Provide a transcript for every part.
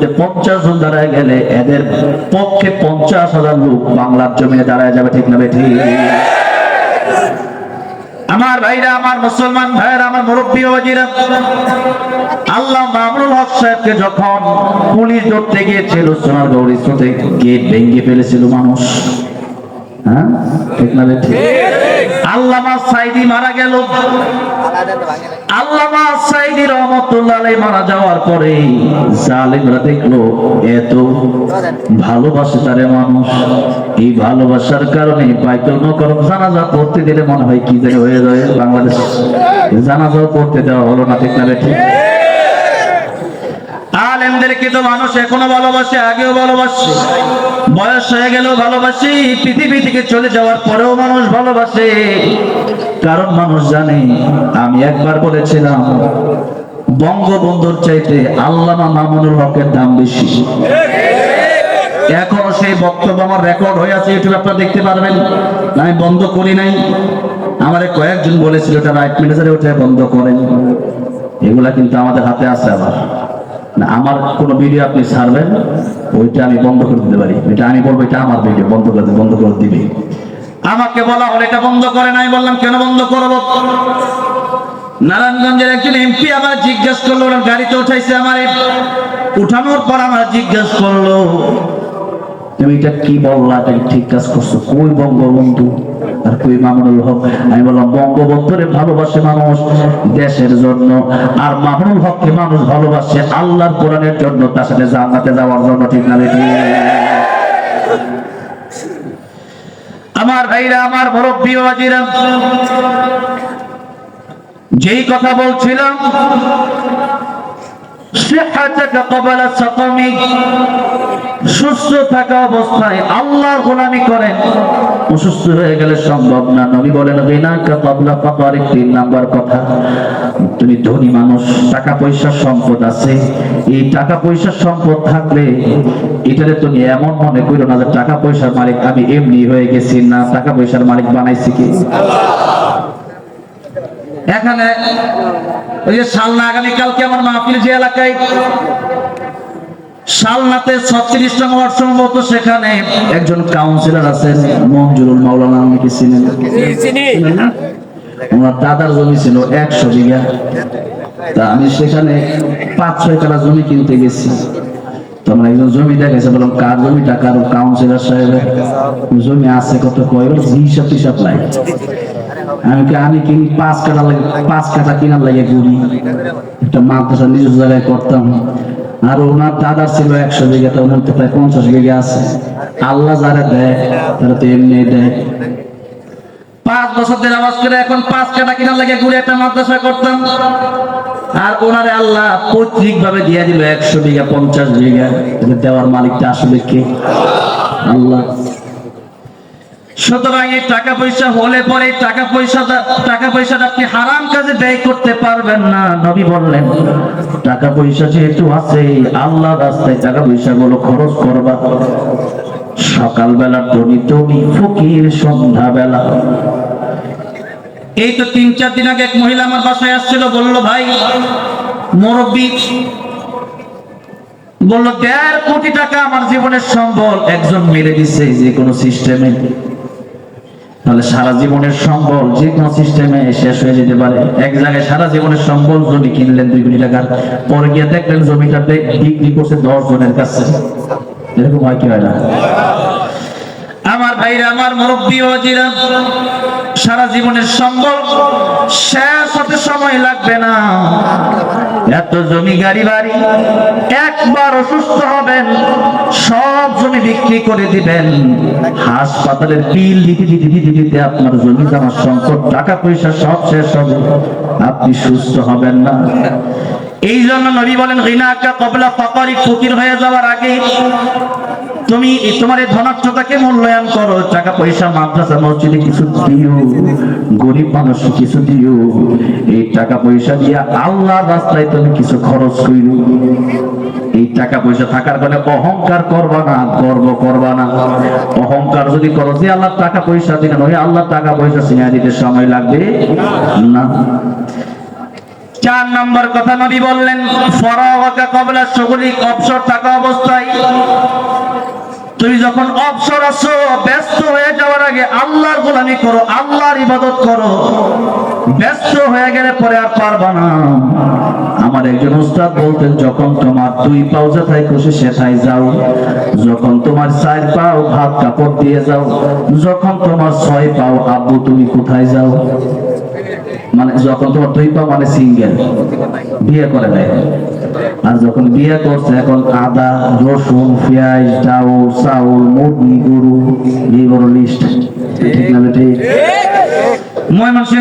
বিরুদ্ধে পঞ্চাশ জন দাঁড়ায় গেলে এদের পক্ষে পঞ্চাশ হাজার লোক বাংলার জমিনে দাঁড়ায় যাবে, ঠিক না ঠিক। আমার ভাইরা, আমার মুসলমান ভাইরা আমার মুরব্বী বাজিরা আল্লাহ মামরুল হক সাহেবকে যখন পুলিশ ধরতে গিয়েছিল সোনার গৌরী গেট ভেঙে ফেলেছিল মানুষ। হ্যাঁ? ঠিক না আল্লামা সাইদি মারা গেল। আল্লামা সাইদি রহমতুল্লাহ মারা যাওয়ার পরে জালিমরা দেখল এত ভালোবাসে তারে মানুষ। এই ভালোবাসার কারণে বাইতুল মুকাররম জানাজা পড়তে দিলে মনে হয় কি জানি হয়ে যায় বাংলাদেশ। জানাজা পড়তে দেওয়া হলো না ঠিক না ঠিক। আলেমদেরকে তো মানুষ এখনও ভালোবাসে, আগেও ভালোবাসে। বয়স হয়ে গেলেও ভালোবাসি, পৃথিবী থেকে চলে যাওয়ার পরেও মানুষ ভালোবাসে। কারণ মানুষ জানে, আমি একবার বলেছিলাম, বঙ্গবন্ধুর চাইতে আল্লামা মামুনুল হকের দাম বেশি। এখনও সেই বক্তব্য আমার রেকর্ড হয়ে আছে ইউটিউবে আপনারা দেখতে পারবেন। আমি বন্ধ করি নাই। আমার কয়েকজন বলেছিল, এটা রাইট ম্যানেজারে ওঠে বন্ধ করেন। এগুলা কিন্তু আমাদের হাতে আছে আবার। না, আমার কোনো ভিডিও আপনি ছাড়বেন, ওইটা আমি বন্ধ করে দিতে পারি। এটা আমি বলব, এটা আমার ভিডিও বন্ধ করে বন্ধ করে দিবে। আমাকে বলা হলো, এটা বন্ধ করে নাই, বললাম, কেন বন্ধ করব? নারায়ণগঞ্জের একজন এমপি আমার জিজ্ঞেস করল গাড়িতে উঠাইছে আমার উঠানোর পর আমার জিজ্ঞেস করল, তুমি এটা কি বললা? এটা ঠিক কাজ করছ? কই বঙ্গবন্ধু আর কই মামুনুল হক আমি বললাম, বঙ্গবন্ধুরে ভালোবাসে মানুষ দেশের জন্য, আর মামুনুল হককে মানুষ ভালোবাসে আল্লাহর কোরআনের জন্য, তার সাথে জান্নাতে যাওয়ার জন্য, ঠিক না? আমার ভাইরা, আমার মুরব্বী বাজিরা, যেই কথা বলছিলাম তুমি ধনী মানুষ টাকা পয়সার সম্পদ আছে। এই টাকা পয়সার সম্পদ থাকলে এটারে তুমি এমন মনে করো না যে টাকা পয়সার মালিক আমি এমনি হয়ে গেছি না টাকা পয়সার মালিক বানাইছি কি? এখানে ওই যে সালনা আগামীকালকে আমার মাহফিল যে এলাকায়? সালনাতে ছত্রিশ টাকা ওয়ার্ড সম্ভবত সেখানে একজন কাউন্সিলর আছেন মঞ্জুরুল মাওলানা আমি কি চিনেন? ওনার দাদার জমি ছিল একশো বিঘা। তা আমি সেখানে পাঁচ ছয় কাটা জমি কিনতে গেছি। তখন একজন জমি দেখেছে বললাম কার জমিটা? কার কাউন্সিলর সাহেবের জমি আছে কত? কয় হিসাব টিসাব নাই। আমি আমি পাঁচ কাটা লাগে পাঁচ কাটা কিনার লাগে একটা মাদ্রাসা নিজের জায়গায় করতাম। আর ওনার দাদার ছিল একশো বিঘা প্রায় পঞ্চাশ বিঘা আছে। আল্লাহ যারা দেয়, তারা তো এমনি দেয়। পাঁচ বছর আওয়াজ করে এখন পাঁচ কাটা কিনার লাগে ঘুরে একটা মাদ্রাসা করতাম। আর ওনারে আল্লাহ পৈতৃক ভাবে দিয়ে দিল একশো বিঘা, পঞ্চাশ বিঘা। দেওয়ার মালিকটা আসলে কে? আল্লাহ। সুতরাং এই টাকা পয়সা হলে পরে টাকা টাকা পয়সাটা আপনি হারাম কাজে ব্যয় করতে পারবেন না, নবী বললেন। টাকা পয়সা যেহেতু আছে আল্লাহ রাস্তায় টাকা পয়সা গুলো খরচ করবা। সকালবেলা ধনী তুমি ফকির সন্ধ্যা বেলা এই তো তিন চার দিন আগে এক মহিলা আমার বাসায় আসছিল, বলল, ভাই, মুরব্বী, বলল, দেড় কোটি টাকা আমার জীবনের সম্বল একজন মেরে দিছে, যে কোনো সিস্টেমে তাহলে সারা জীবনের সম্বল যে কোনো সিস্টেমে শেষ হয়ে যেতে পারে। এক জায়গায় সারা জীবনের সম্বল জমি কিনলেন দুই কোটি টাকার, পরে গিয়ে দেখলেন জমিটা বিক্রি করছে দশ জনের কাছে। এরকম হয় কি হয় না? আমার ভাইরা, আমার মুরব্বী ওয়াজিরা সারা জীবনের সম্বল শেষ হতে সময় লাগবে না। এত জমি গাড়ি বাড়ি, একবার অসুস্থ হবেন, সব জমি বিক্রি করে দিবেন। হাসপাতালের বিল দিতে দিতে দিতে দিতে আপনার জমি জমার সংকট, টাকা পয়সা সব শেষ হবে। আপনি সুস্থ হবেন না। এই জন্য নবী বলেন রিনাকা কবলা ফাকারি, ফকির হয়ে যাওয়ার আগে তুমি তোমার এই ধনাত্মতাকে মূল্যায়ন করো, টাকা পয়সা, মাদ্রাসা, মসজিদে কিছু দিও, গরিব মানুষ কিছু দিও। এই টাকা পয়সা দিয়ে আল্লাহর রাস্তায় তুমি কিছু খরচ কইরো এই টাকা পয়সা থাকার কারণে অহংকার করবা না, গর্ব করবা না। অহংকার যদি করো, যে আল্লাহ টাকা পয়সা দিলেন, ওই আল্লাহ টাকা পয়সা সিনিয়া দিতে সময় লাগবে না। চার নম্বর কথা নবী বললেন ফরাওয়াকা কবলা সগুলিক অবসর থাকা অবস্থায় তুমি যখন অবসর আছো, ব্যস্ত হয়ে যাওয়ার আগে আল্লাহর গোলামি করো, আল্লাহর ইবাদত করো। ব্যস্ত হয়ে গেলে পরে আর পারবা না। আমার একজন উস্তাদ বলতেন, যখন তোমার দুই পাও যেথায় খুশি সেথায় যাও। যখন তোমার চার পাও ভাত কাপড় দিয়ে যাও। যখন তোমার ছয় পাও আব্বু, তুমি কোথায় যাও? মানে যখন তোমার দুই পা মানে সিঙ্গেল। বিয়ে করে নেয় আর যখন বিয়ে করছে, এখন আদা, রসুন, পেঁয়াজ চাউল চাউল, মুরগি, গরু, এই বড় লিস্ট ঠিক না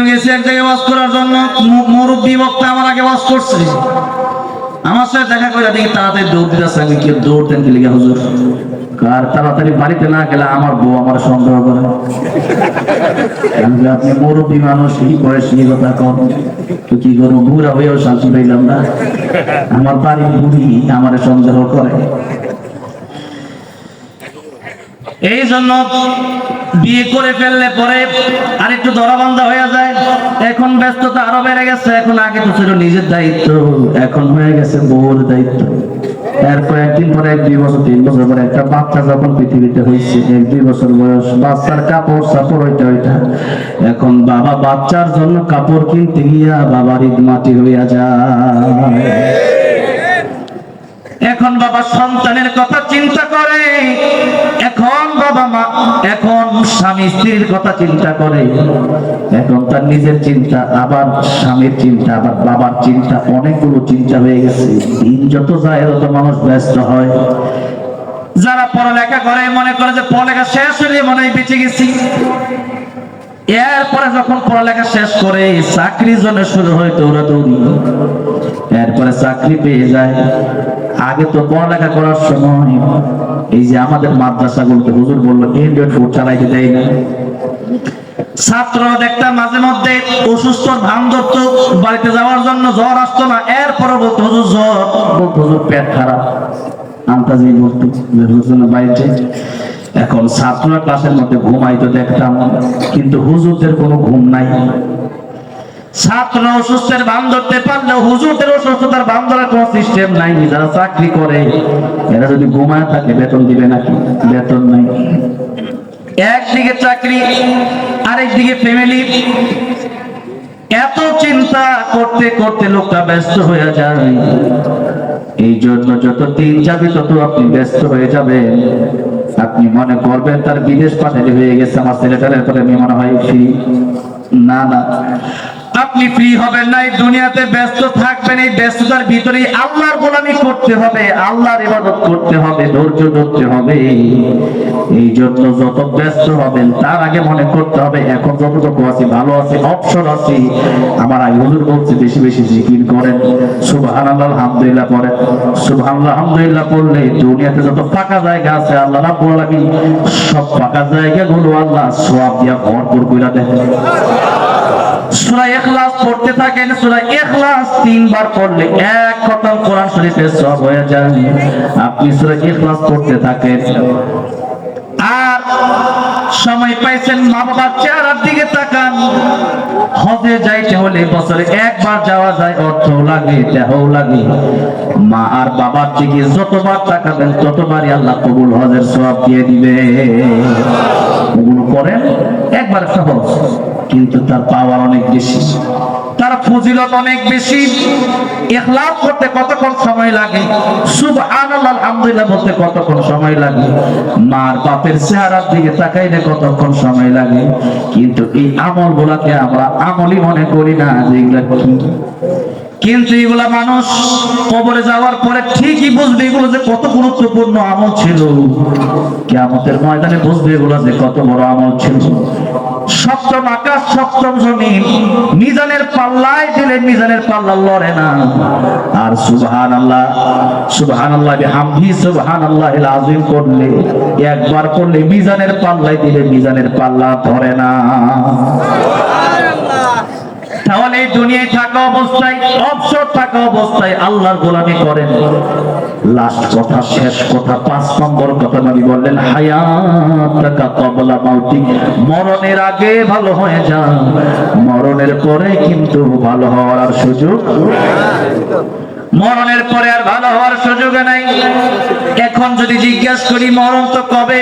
গেছে এক জায়গায় ওয়াজ করার জন্য। মুরব্বী বক্তা আমার আগে ওয়াজ করছে। আমার সাথে দেখা করে দেখি তাড়াতাড়ি দৌড় দিতেছে। আমি কি দৌড় দেন কি হুজুর? কার তাড়াতাড়ি বাড়িতে না গেলে আমার বউ আমার সন্দেহ করে। আপনি মুরব্বী মানুষ, কি বয়স কথা কন? করব বুড়া হয়েও শান্তি পাইলাম না। আমার বাড়ির বুড়ি আমার সন্দেহ করে। এই জন্য বিয়ে করে ফেললে পরে আর একটু দরাবন্ধা হয়ে যায়। এখন ব্যস্ততা আরও বেড়ে গেছে, এখন আগে তো ছিল নিজের দায়িত্ব, এখন হয়ে গেছে বউর দায়িত্ব। এরপর একদিন পরে এক, দুই বছর, তিন বছর পরে একটা বাচ্চা যখন পৃথিবীতে হয়েছে, এক, দুই বছর বয়স, বাচ্চার কাপড়, সাপড় ওইটা ওইটা। এখন বাবা বাচ্চার জন্য কাপড় কিনতে গিয়া বাবার ঈদ মাটি হইয়া যায়। এখন বাবা সন্তানের কথা চিন্তা করে। বাবা মা, এখন স্বামী স্ত্রীর কথা চিন্তা করে। এখন তার নিজের চিন্তা, আবার স্বামীর চিন্তা, আবার বাবার চিন্তা, অনেকগুলো চিন্তা হয়ে গেছে। দিন যত যায়, তত মানুষ ব্যস্ত হয়। যারা পড়ালেখা করে, মনে করে যে পড়ালেখা শেষ হলে মনে হয় বেঁচে গেছি। এরপরে যখন পড়ালেখা শেষ করে চাকরির জন্য শুরু হয় দৌড়াদৌড়ি। এরপরে চাকরি পেয়ে যায়। আগে তো পড়ালেখা করার সময় এই যে আমাদের মাদ্রাসাগুলোতে হুজুর বলল এন্ড্রয়েড ফোন চালাইতে দেয় না। ছাত্র দেখতাম মাঝে মধ্যে অসুস্থ ধরতো বাড়িতে যাওয়ার জন্য জ্বর আসতো না। এরপরে বলতো হুজুর জ্বর হুজুর, পেট খারাপ। আন্তাজি বলতো হুজুর, বাড়িতে? এখন ছাত্ররা ক্লাসের মধ্যে ঘুমাইতো দেখতাম, কিন্তু হুজুরদের কোনো ঘুম নাই। ছাত্র অসুস্থের ধরতে পারলে হুজুরদের অসুস্থতার ধরার সিস্টেম নাই, যারা চাকরি করে। এরা যদি ঘুমায় থাকে, বেতন দিবে নাকি? বেতন নাই। একদিকে চাকরি, আরেকদিকে ফ্যামিলি এত চিন্তা করতে করতে লোকটা ব্যস্ত হয়ে যায়। এই জন্য যত দিন যাবে, তত আপনি ব্যস্ত হয়ে যাবেন। আপনি মনে করবেন তার বিদেশ পাঠালে হয়ে গেছে, আমার ছেলেটার এরপরে আমি মনে হয় না না। আপনি ফ্রি হবেন না, এই দুনিয়াতে ব্যস্ত থাকবেন, এই ব্যস্ততার ভিতরেই আল্লাহর গোলামি করতে হবে, আল্লাহর ইবাদত করতে হবে, ধৈর্য ধরতে হবে। এই জন্য যত ব্যস্ত হবেন, তার আগে মনে করতে হবে, এখন যতটুকু আছি, ভালো আছি, অবসর আছি। আমার আগে হুজুর বলছে, বেশি বেশি জিকির করেন, সুবহানাল্লাহ, আলহামদুলিল্লাহ পড়েন সুবহানাল্লাহ, আলহামদুলিল্লাহ পড়লে দুনিয়াতে যত ফাঁকা জায়গা আছে, আল্লাহ রাব্বুল আলামিন সব ফাঁকা জায়গাগুলো আল্লাহ সওয়াব দিয়া ভরপুর কইরা দেন। সূরা ইখলাস পড়তে থাকেন, সূরা ইখলাস তিনবার পড়লে এক খতম কোরআন শরীফের সব হয়ে যায়। আপনি সূরা ইখলাস পড়তে থাকেন। আর সময় পাইছেন মা বাবার চেহারার দিকে তাকান। হজে যাইতে হলে বছরে একবার যাওয়া যায়, অর্থ লাগে, দেহ লাগে। মা আর বাবার দিকে যতবার তাকাবেন, ততবারই আল্লাহ কবুল হজের সব দিয়ে দিবে। কবুল করেন, একবার সহজ, কিন্তু তার পাওয়ার অনেক বেশি। তার ফজিলত অনেক বেশি। ইখলাস করতে কতক্ষণ সময় লাগে? সুবহানাল্লাহ, আলহামদুলিল্লাহ বলতে কতক্ষণ সময় লাগে? মার বাপের চেহারার দিকে তাকাইলে কতক্ষণ সময় লাগে? কিন্তু এই আমল গুলাকে আমরা আমলই মনে করি না যে এগুলা কিন্তু এগুলা মানুষ কবরে যাওয়ার পরে ঠিকই বুঝবে এগুলো যে কত গুরুত্বপূর্ণ আমল ছিল। কেয়ামতের ময়দানে বুঝবে এগুলো যে কত বড় আমল ছিল। সপ্তম জমিন। মিজানের পাল্লায় দিলে মিজানের পাল্লা লড়ে না। আর সুবহান আল্লাহ সুবহান আল্লাহ হামহি সুবহান আল্লাহ আজিম করলে, একবার করলে মিজানের পাল্লায় দিলে মিজানের পাল্লা ধরে না। তাহলে এই দুনিয়ায় থাকা অবস্থায় অবসর থাকা অবস্থায় আল্লাহর গোলামি করেন। লাস্ট কথা, শেষ কথা, পাঁচ নম্বর কথা নবী বললেন হায়াত কবলা মাউতি, মরণের আগে ভালো হয়ে যান মরণের পরে কিন্তু ভালো হওয়ার সুযোগ মরণের পরে আর ভালো হওয়ার সুযোগ নাই। এখন যদি জিজ্ঞাসা করি, মরণ তো কবে?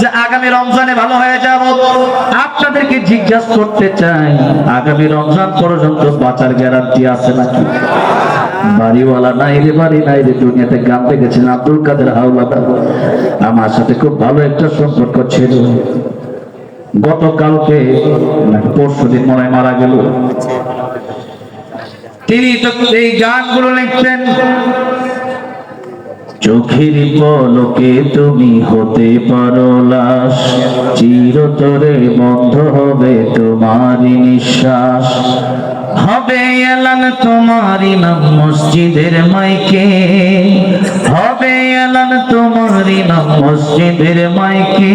যে আগামী রমজানে ভালো হয়ে যাব? আপনাদেরকে জিজ্ঞাসা করতে চাই, আগামী রমজান পর্যন্ত বাঁচার গ্যারান্টি আছে নাকি? বাড়িওয়ালা, নাই রে, বাড়ি নাই রে, দুনিয়াতে গান দেখেছেন আব্দুল কাদের হাওলাদার। আমার সাথে খুব ভালো একটা সম্পর্ক ছিল। গতকালকে পরশু দিন মনে মারা গেল। তিনি তো এই গানগুলো লিখতেন। চোখের পলকে তুমি হতে পারো লাশ চিরতরে বন্ধ হবে তোমারই নিঃশ্বাস। হবে এলান তোমারই নাম মসজিদের মাইকে হবে এলান তোমারই নাম মসজিদের মাইকে।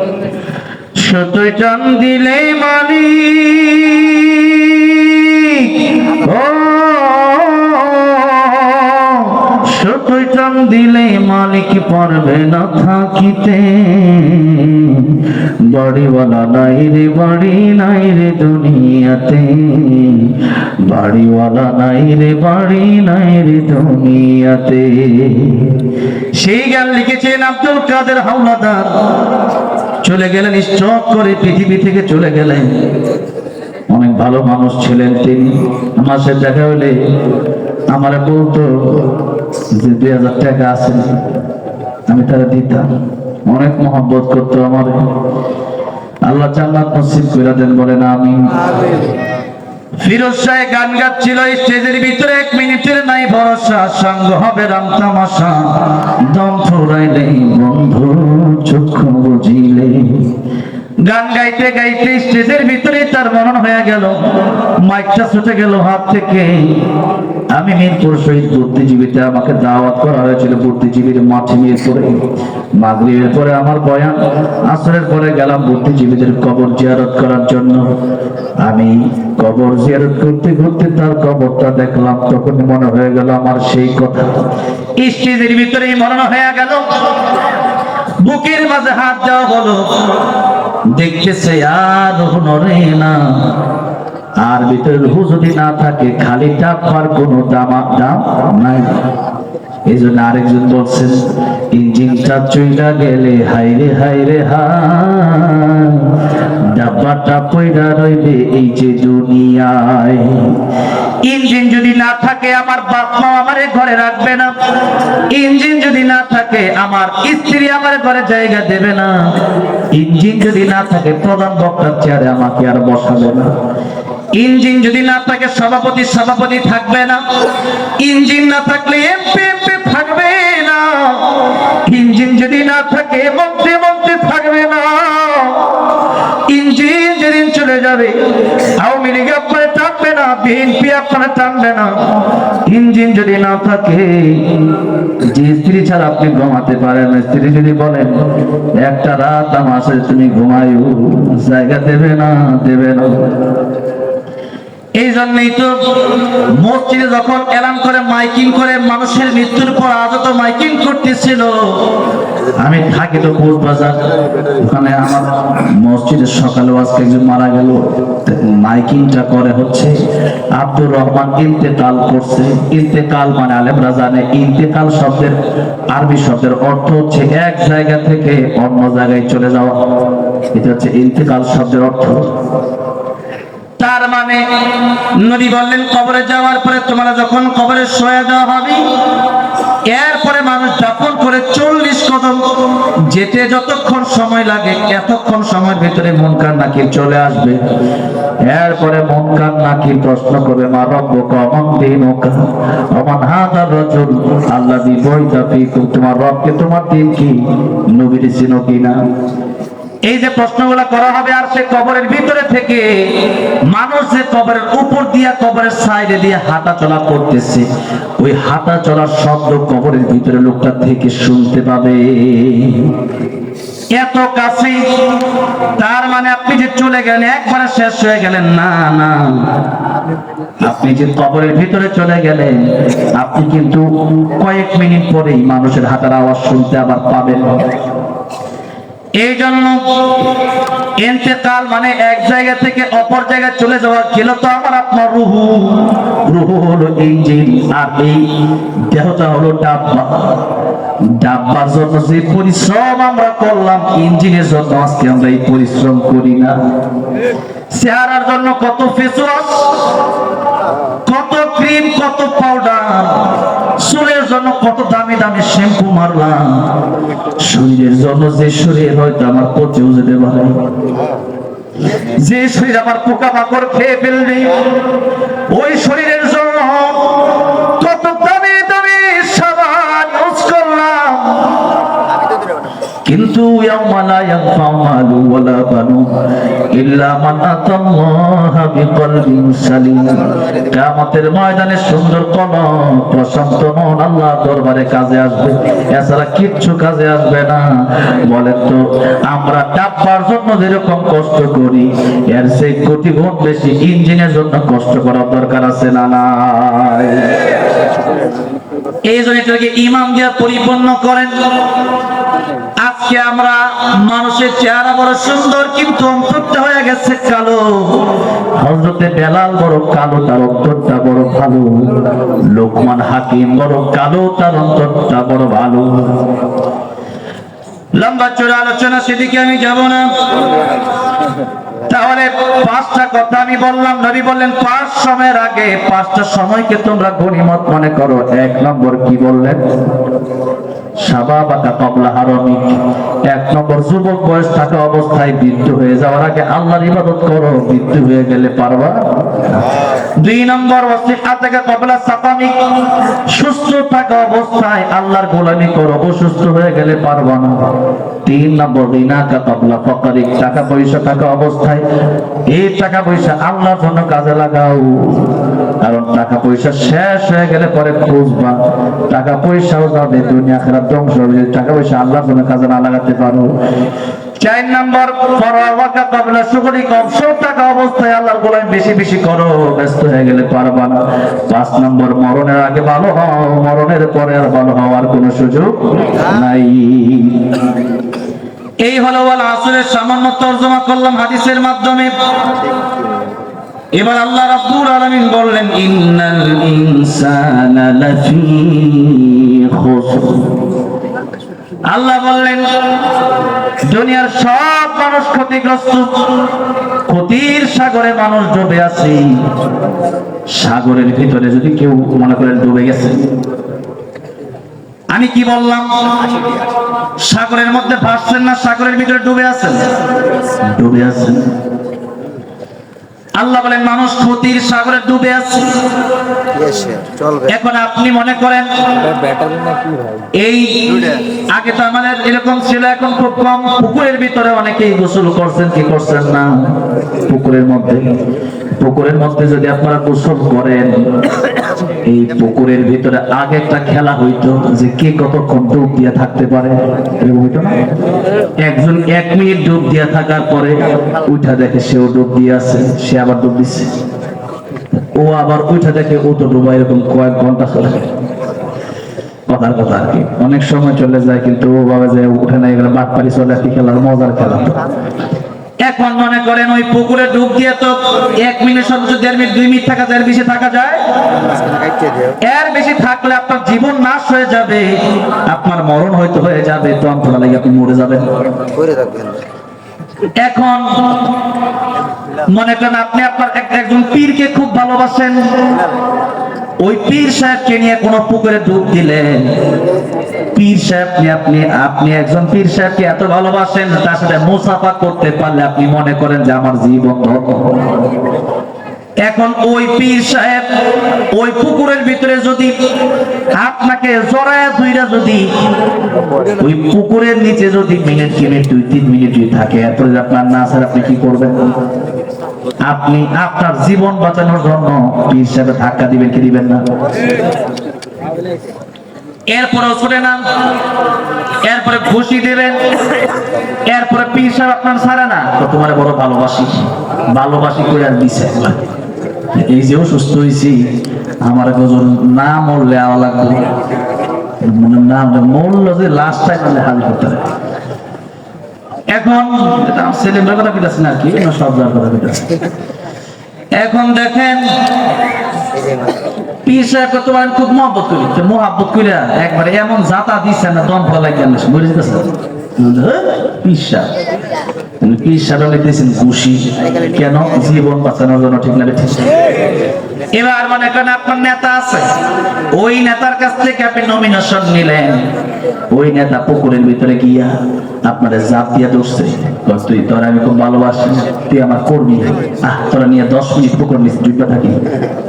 শুধু টান দিলে মালিক। ও দিলে মালিক পারবে না থাকিতে। বাড়িওয়ালা নাই রে, বাড়ি নাই রে দুনিয়াতে। বাড়িওয়ালা নাই রে, বাড়ি নাই রে দুনিয়াতে। সেই গান লিখেছেন আব্দুল কাদের হাওলাদার। চলে গেলেন, স্টক করে পৃথিবী থেকে চলে গেলেন। অনেক ভালো মানুষ ছিলেন তিনি। আমার সাথে দেখা হলে আমার বলতো যে, দুই হাজার টাকা আছে, আমি তারা দিতাম। অনেক মহব্বত করতো আমার। আল্লাহ জান্নাত নসিব করে দেন, বলেন আমি ফিরোজ শাহ গান গাচ্ছিল স্টেজের ভিতরে এক মিনিটের নাই ভরসা, সঙ্গ হবে রাম তামাশা। দম ফুরাইলে বন্ধু, চক্ষু বুঝিলে গান গাইতে গাইতে স্টেজের ভিতরে তার মরণ হয়ে গেল। মাইকটা ছুটে গেল হাত থেকে। আমি মিরপুর শহীদ বুদ্ধিজীবীতে আমাকে দাওয়াত করা হয়েছিল বুদ্ধিজীবীর মাঠে মিরপুরে। মাগরিবের পরে আমার বয়ান, আসরের পরে গেলাম বুদ্ধিজীবীদের কবর জিয়ারত করার জন্য। আমি কবর জিয়ারত করতে করতে তার কবরটা দেখলাম, তখন মনে হয়ে গেল আমার সেই কথা। স্টেজের ভিতরেই মরণ হয়ে গেল। বুকের মাঝে হাত দেওয়া হলো। দেখতেছে, আর নরে না। আর ভিতরে রুহু যদি না থাকে, খালি টাকার কোনো দাম দাম নাই। এই জন্য আরেকজন বলছেন, ইঞ্জিনটা চুইলা গেলে হাইরে হাইরে হাই ডাব্বাটা পয়রা রইবে এই যে দুনিয়ায়। ইঞ্জিন যদি না থাকে, আমার বাপ মা আমার ঘরে রাখবে না। ইঞ্জিন যদি না থাকে, আমার স্ত্রী ঘরে জায়গা দেবে না। ইঞ্জিন যদি না থাকে, প্রধান বক্তার চেয়ারে আমাকে আর বসাবে না। ইঞ্জিন যদি না থাকে, সভাপতি সভাপতি থাকবে না। ইঞ্জিন না থাকলে এমপি এমপি থাকবে না। ইঞ্জিন যদি না থাকে, মন্ত্রী যাবে। আওয়ামী লীগ আপনার টানবে না, বিএনপি আপনার টানবে না। ইঞ্জিন যদি না থাকে, যে স্ত্রী ছাড়া আপনি ঘুমাতে পারেন স্ত্রী যদি বলেন, একটা রাত আমার তুমি ঘুমায়ও জায়গা দেবে না দেবে না। এই জন্যই তো মসজিদে যখন এলান করে, মাইকিং করে, মানুষের মৃত্যুর পর আজও তো মাইকিং করতেছিল। আমি থাকি তো বাজার ওখানে আমার মসজিদের সকালে আজকে একজন মারা গেল। মাইকিংটা করে হচ্ছে, আব্দুর রহমান ইন্তেকাল করছে। ইন্তেকাল মানে আলেমরা জানে, ইন্তেকাল শব্দের আরবি শব্দের অর্থ হচ্ছে এক জায়গা থেকে অন্য জায়গায় চলে যাওয়া। এটা হচ্ছে ইন্তেকাল শব্দের অর্থ। তার মানে নবী বললেন, কবরে যাওয়ার পরে তোমরা যখন কবরে শোয়া দেওয়া হবে এরপরে মানুষ দাফন করে চল্লিশ কদম যেতে যতক্ষণ সময় লাগে, এতক্ষণ সময়ের ভিতরে মুনকার নাকির চলে আসবে। এরপরে মুনকার নাকির প্রশ্ন করবে, মা রব্ব কমন দিন অমান আল্লাহ তোমার রবকে, তোমার দিন কি? নবীর চিনো কিনা এই যে প্রশ্নগুলো করা হবে আর সে কবরের ভিতরে থেকে মানুষ যে কবরের উপর দিয়া কবরের সাইডে দিয়ে হাঁটা চলা করতেছে, ওই হাঁটা চলার শব্দ কবরের ভিতরে লোকটা থেকে শুনতে পাবে। এত কাছে, তার মানে আপনি যে চলে গেলেন, একবারে শেষ হয়ে গেলেন। না না, আপনি যে কবরের ভিতরে চলে গেলেন, আপনি কিন্তু কয়েক মিনিট পরেই মানুষের হাতের আওয়াজ শুনতে আবার পাবেন। এই জন্য ইন্তেকাল মানে এক জায়গা থেকে অপর জায়গায় চলে যাওয়া গেল তো আমার রুহু। রুহু হলো ইঞ্জিন, আর এই দেহটা হলো ডাব্বা। ডাব্বার জন্য যে পরিশ্রম আমরা করলাম, ইঞ্জিনের জন্য আজকে আমরা এই পরিশ্রম করি না। চেহারার জন্য কত ফেস ওয়াশ কত ক্রিম কত পাউডার চুলের জন্য কত দামি দামি শ্যাম্পু মারলাম। শরীরের জন্য যে শরীর হয়তো আমার পচেও যেতে পারে। যে শরীর আমার পোকা মাকড় খেয়ে ফেলবে, ওই শরীরের কিন্তু কিয়ামতের ময়দানে সুন্দর কলম প্রশান্ত মন আল্লাহ দরবারে কাজে আসবে। এছাড়া কিচ্ছু কাজে আসবে না। বলেন তো, আমরা ডাব্বার জন্য যেরকম কষ্ট করি, এর সেই কোটি গুণ বেশি ইঞ্জিনের জন্য কষ্ট করার দরকার আছে না এই জন্য এটাকে ইমাম দিয়া পরিপূর্ণ করেন। আজকে আমরা মানুষের চেহারা বড় সুন্দর কিন্তু অন্তরটা হয়ে গেছে কালো। হজরতে বেলাল বড় কালো, তার অন্তরটা বড় ভালো। লোকমান হাকিম বড় কালো, তার অন্তরটা বড় ভালো। লম্বা চোরা আলোচনা, সেদিকে আমি যাব না। তাহলে পাঁচটা কথা আমি বললাম, নবী বললেন, পাঁচ সময়ের আগে, পাঁচটা সময়কে তোমরা গণিমত মনে করো। এক নম্বর কি বললেন? অবস্থায় বৃদ্ধ হয়ে যাওয়ার আগে আল্লাহর ইবাদত করো, বৃদ্ধ হয়ে গেলে পারবা দুই নম্বর থেকে কবলা সাকামি সুস্থ থাকা অবস্থায় আল্লাহর গোলামি করো, অসুস্থ হয়ে গেলে পারবা না। তিন নম্বর রিনাকা কবলা ফকারিক, টাকা পয়সা থাকা অবস্থায়, এই টাকা পয়সা আল্লাহর জন্য কাজে লাগাও। কারণ টাকা পয়সা শেষ হয়ে গেলে পরে খুঁজবা। টাকা পয়সাও যাবে, দুনিয়া খারাপ ধ্বংস হবে টাকা পয়সা আল্লাহর জন্য কাজে না লাগাতে পারো। চার নম্বর ফরওয়াকা কাবলা শুকরি কম সব টাকা অবস্থায় আল্লাহর গোলামি বেশি বেশি করো, ব্যস্ত হয়ে গেলে পারবা না পাঁচ নম্বর, মরণের আগে ভালো হও, মরণের পরে আর ভালো হওয়ার কোনো সুযোগ নাই। এই হলো ওয়াল আসরের সামান্য তর্জমা করলাম হাদিসের মাধ্যমে। এবার আল্লাহ রাব্বুল আলামিন বললেন, ইন্নাল ইনসানা লাফি খুসর। আল্লাহ বললেন, দুনিয়ার সব মানুষ ক্ষতিগ্রস্ত, ক্ষতির সাগরে মানুষ ডুবে আছে। সাগরের ভিতরে যদি কেউ মনে করেন ডুবে গেছে। আমি কি বললাম? সাগরের মধ্যে ভাসছেন না, সাগরের ভিতরে ডুবে আছেন? ডুবে আছেন। আল্লাহ বলেন মানুষ ক্ষতির সাগরে ডুবে আছে। চলবে। এখন আপনি মনে করেন এই আগে তো আমাদের এরকম ছিল এখন খুব কম। পুকুরের ভিতরে অনেকেই গোসল করছেন কি করছেন না? পুকুরের মধ্যে। পুকুরের মধ্যে যদি আপনারা গোসল করেন এই পুকুরের ভিতরে আগে একটা খেলা হইতো যে কে কতক্ষণ ডুব দিয়ে থাকতে পারে একজন এক মিনিট ডুব দিয়ে থাকার পরে উঠা দেখে সেও ডুব দিয়ে আছে, সে আবার ডুব দিচ্ছে ও আবার উঠা দেখে ও তো ডুবা এরকম কয়েক ঘণ্টা চলে। কথার কথা আর কি। অনেক সময় চলে যায় কিন্তু ও ভাবে যে উঠে না এগুলো বাদ পারি চলে আসি খেলার মজার খেলা। এখন মনে করেন ওই পুকুরে ডুব দিয়ে তো এক মিনিট সর্বোচ্চ দেড় মিনিট দুই মিনিট থাকা যায় বেশি থাকা যায়? এর বেশি থাকলে আপনার জীবন নাশ হয়ে যাবে আপনার মরণ হয়তো হয়ে যাবে তো আপনার লাগে আপনি মরে যাবেন। এখন মনে করেন আপনি আপনার এক- একজন পীরকে খুব ভালোবাসেন। ওই পীর সাহেবকে নিয়ে কোনো পুকুরে ডুব দিলেন পীর সাহেব নিয়ে আপনি আপনি একজন পীর সাহেবকে এত ভালোবাসেন, তার সাথে মুসাফা করতে পারলে আপনি মনে করেন যে আমার জীবন এখন ওই পীর সাহেব ওই পুকুরের ভিতরে যদি আপনাকে জড়ায় দুইরা যদি ওই পুকুরের নিচে যদি মিনিট মিনিট, দুই, তিন মিনিট যদি থাকে, এরপরে আপনার না স্যার আপনি কি করবেন? আপনি আপনার জীবন বাঁচানোর জন্য পীর সাহেবের ধাক্কা দিবেন কি দিবেন না? এরপরেও এরপরে খুশি এরপরে পীর সাহেব আপনার না। তো তোমার বড় ভালোবাসি ভালোবাসি করে আর দিছে এই যে অসুস্থ হয়েছি আমার গজন না মরলে আওয়া লাগবে। না যে লাস্ট টাইম হাজির করতে। এখন, এটা ছেলে কথা আর কি সব যার কথা এখন দেখেন তোমার খুব করি, তো মহব্বত করে একবারে এমন না, দম ফলা লাগে না বুঝে যেতেছে পীর সাহেব পীর সাহেব লিখতেছেন খুশি, কেন? জীবন বাঁচানোর জন্য ঠিক না, ঠিক এবার মনে করেন আপনার নেতা আছে। ওই নেতার কাছ থেকে আপনি নমিনেশন নিলেন। ওই নেতা পুকুরের ভিতরে গিয়া আপনার জাপ দিয়া দৌড়ছে তুই তোর আমি খুব ভালোবাসি। তুই আমার কর্মী। আহ, তোরা নিয়ে দশ মিনিট পুকুর নিচে ডুবে থাকি।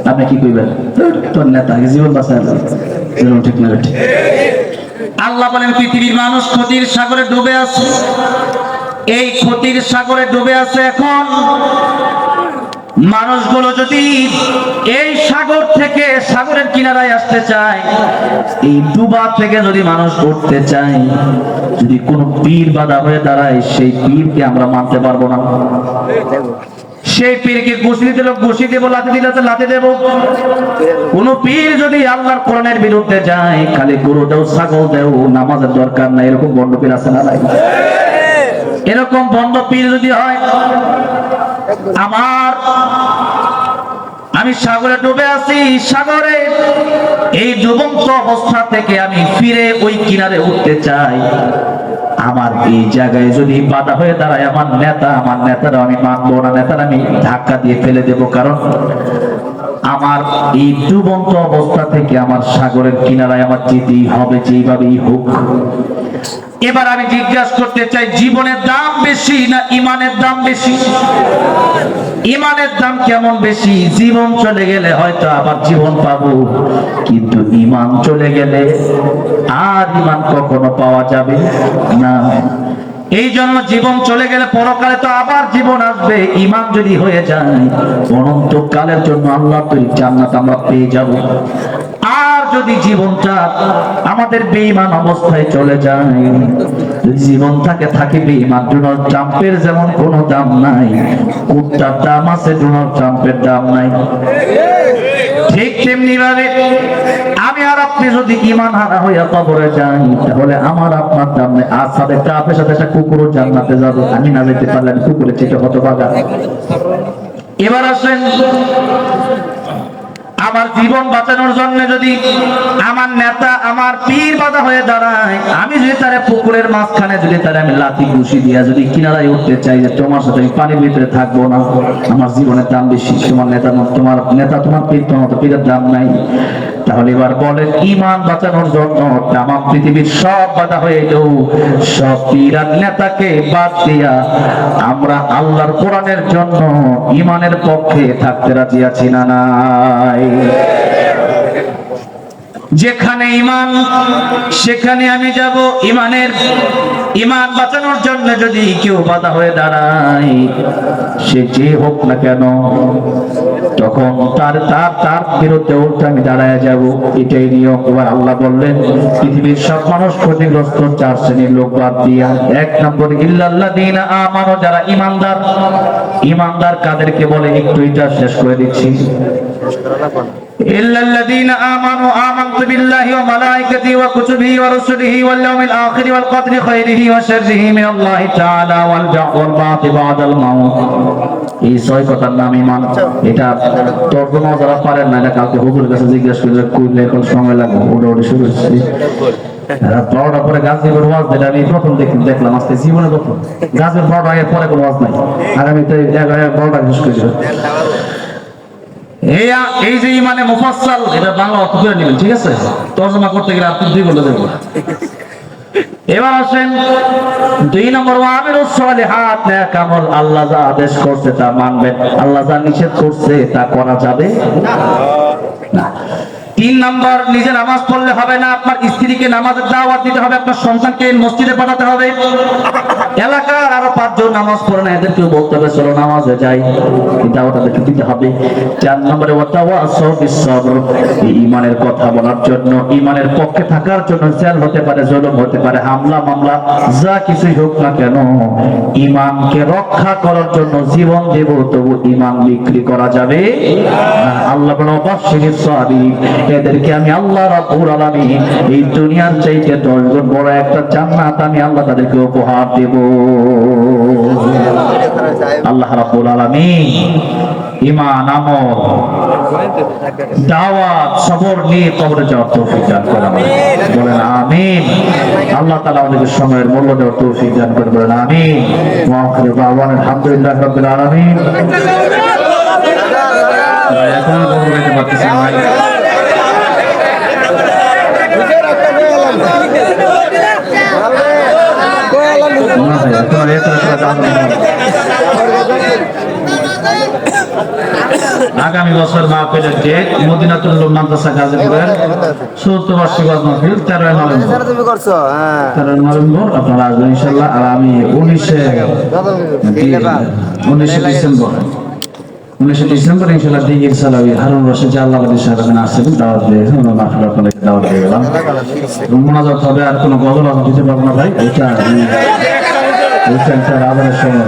আপনি কি কইবেন? তোর নেতা জীবন জীবন ঠিক না, ঠিক। আল্লাহ বলেন, পৃথিবীর মানুষ ক্ষতির সাগরে ডুবে আছে। এই ক্ষতির সাগরে ডুবে আছে এখন। মানুষগুলো যদি এই সাগর থেকে সাগরের কিনারায় আসতে চায়, এই ডুবা থেকে যদি মানুষ উঠতে চায়, যদি কোনো পীর বাধা হয়ে দাঁড়ায়, সেই পীরকে আমরা মানতে পারব না। সেই পীরকে ঘুষি দিতে ঘুষি দেবো, লাথি দিলে তো লাথি দেবো। কোন পীর যদি আল্লাহর কোরআনের বিরুদ্ধে যায়, খালি গরু দেও, ছাগল দেও, নামাজের দরকার নাই, এরকম বন্ড পীর আছে না এরকম বন্ড পীর যদি হয় আমার, আমি সাগরে ডুবে আছি, সাগরে। এই যুবন্ত অবস্থা থেকে আমি ফিরে ওই কিনারে উঠতে চাই। আমার এই জায়গায় যদি বাধা হয়ে দাঁড়ায়, আমার নেতা, আমার নেতারা আমি মানবো না, নেতারা আমি ধাক্কা দিয়ে ফেলে দেব। কারণ আমার এই ডুবন্ত অবস্থা থেকে আমার সাগরের কিনারায় আমার যেতেই হবে, যেইভাবেই হোক। এবার আমি জিজ্ঞাসা করতে চাই, জীবনের দাম বেশি না ইমানের দাম বেশি? ইমানের দাম কেমন বেশি? জীবন চলে গেলে হয়তো আবার জীবন পাবো, কিন্তু ইমান চলে গেলে আর ইমান কখনো পাওয়া যাবে না। এই জন্য জীবন চলে গেলে পরকালে তো আবার জীবন আসবে ইমান যদি হয়ে যায়, অনন্তকালের জন্য আল্লাহ তৈরি জান্নাত আমরা পেয়ে যাব। আর যদি জীবনটা আমাদের বেঈমান অবস্থায় চলে যায়, জীবন থাকে থাকে বেঈমান ডোনাল্ড ট্রাম্পের যেমন কোনো দাম নাই কুত্তার দাম আছে ডোনাল্ড ট্রাম্পের দাম নাই। ঠিক তেমনি ভাবে আমি আর আপনি যদি ইমান হারা হইয়া কবরে যাই, তাহলে আমার আপনার দাম নেই আর সাথে কাপের সাথে একটা কুকুরও জান্নাতে যাব। আমি না যেতে পারলে আমি কুকুরের চেটে হতো বাগা এবার আসেন আমার জীবন বাঁচানোর জন্য যদি আমার নেতা, আমার পীর বাধা হয়ে দাঁড়ায়, আমি যদি তার পুকুরের মাঝখানে যদি তারে আমি লাথি ঘুষি দিয়া যদি কিনারায় উঠতে চাই যে তোমার সাথে আমি পানির ভিতরে থাকব না, আমার জীবনের দাম বেশি। তোমার নেতা তোমার নেতা তোমার পীর তোমার পীরের দাম নাই। তাহলে এবার বলেন ইমান বাঁচানোর জন্য আমার পৃথিবীর সব বাধা হয়ে গেল। সব পীর নেতাকে বাদ দিয়া আমরা আল্লাহর কোরআনের জন্য ইমানের পক্ষে থাকতে রাজি আছি না নাই? যেখানে ইমান সেখানে আমি যাব ইমানের ইমান বাঁচানোর জন্য যদি কেউ বাধা হয়ে দাঁড়ায়, সে যে হোক না কেন, তখন তার তার তার বিরুদ্ধে উল্টে আমি দাঁড়ায় যাব। এটাই নিয়ম। এবার আল্লাহ বললেন, পৃথিবীর সব মানুষ ক্ষতিগ্রস্ত, চার শ্রেণির লোক বাদ দিয়া। এক নম্বর ইল্লাল্লাহ দিন আমারও যারা ইমানদার ইমানদার কাদেরকে বলে, একটু এটা শেষ করে দিচ্ছি। إلا الذين آمنوا آمنت بالله وملائكته وكتبه ورسله واليوم الآخر والقدر خيره وشره من الله تعالى والبع- والبعث بعد الموت এই ছয় কথার নাম ইমান এটা তর্জমা যারা পারেন না এটা কালকে হুজুর কাছে জিজ্ঞেস করলে করলে এখন সময় লাগবে ওটা ওটা শুরু হচ্ছে রাত বারোটা পরে গাছের ওয়াজ যেটা আমি প্রথম দেখ- দেখলাম আজকে জীবনে প্রথম গাছের বারোটা আগে পরে কোনো ওয়াজ নাই আগামীতে এগারো বারোটা শেষ করে দিবে এই যে ইমানে অর্থ ঠিক আছে? তর্জমা করতে গেলে বলে দেবো এবার আসেন, দুই নম্বর আমির হাত নেক আমল, আল্লাহ যা আদেশ করছে তা মানবেন। আল্লাহ যা নিষেধ করছে তা করা যাবে না। তিন নম্বর, নিজে নামাজ পড়লে হবে না, আপনার স্ত্রীকে নামাজের দাওয়াত দিতে হবে, আপনার সন্তানকে মসজিদে পাঠাতে হবে। এলাকার আরও পাঁচজন নামাজ পড়ে না, এদেরকেও বলতে হবে, চলো নামাজে যাই। দিতে হবে। চার নম্বরে ইমানের কথা বলার জন্য, ইমানের পক্ষে থাকার জন্য জেল হতে পারে, জুলুম হতে পারে, হামলা, মামলা, যা কিছুই হোক না কেন, ইমানকে রক্ষা করার জন্য জীবন দেব, তবু ইমান বিক্রি করা যাবে আল্লাহ এদেরকে আমি আল্লাহ রাব্বুল আলামিন এই দুনিয়ার চাইতে দশ গুণ বড় একটা জান্নাত আমি আল্লাহ তাদেরকে উপহার দেব। আল্লাহ রাব্বুল আলামিন ইমান আমল, দাওয়াত, সবর নিয়ে কবরে যাওয়ার তৌফিক দান করে আমাদের। বলেন আমিন। আল্লাহ তাআলা আমাদেরকে সময়ের মূল্য দেওয়ার তৌফিক দান করে বলেন আমিন। ওয়া আখিরু দাওয়ানা, আলহামদুলিল্লাহি রাব্বিল আলামিন। এখন যেতে পারতেছি ভাই না ভাই এখন আর এত রাত রাত আমরা আগামী বছর মাহফিলের ডেট মদিনাতুল মাদ্রাসা গাজীপুরের চতুর্থ বার্ষিক মাহফিল তেরোই নভেম্বর হ্যাঁ তেরোই নভেম্বর আপনারা আসবেন ইনশাল্লাহ আর আমি উনিশে উনিশে ডিসেম্বর উনিশে ডিসেম্বর ইনশাল্লাহ দিঘির সালাবি হারুন রশিদ জাল্লাবাদী সাহেব এখানে আসছে দাওয়াত দিয়ে আপনাদেরকে দাওয়াত দিয়ে গেলাম। মোনাজাত হবে, আর কোনো গজল আমি দিতে পারব না ভাই। এটা ওইটা স্যার সময়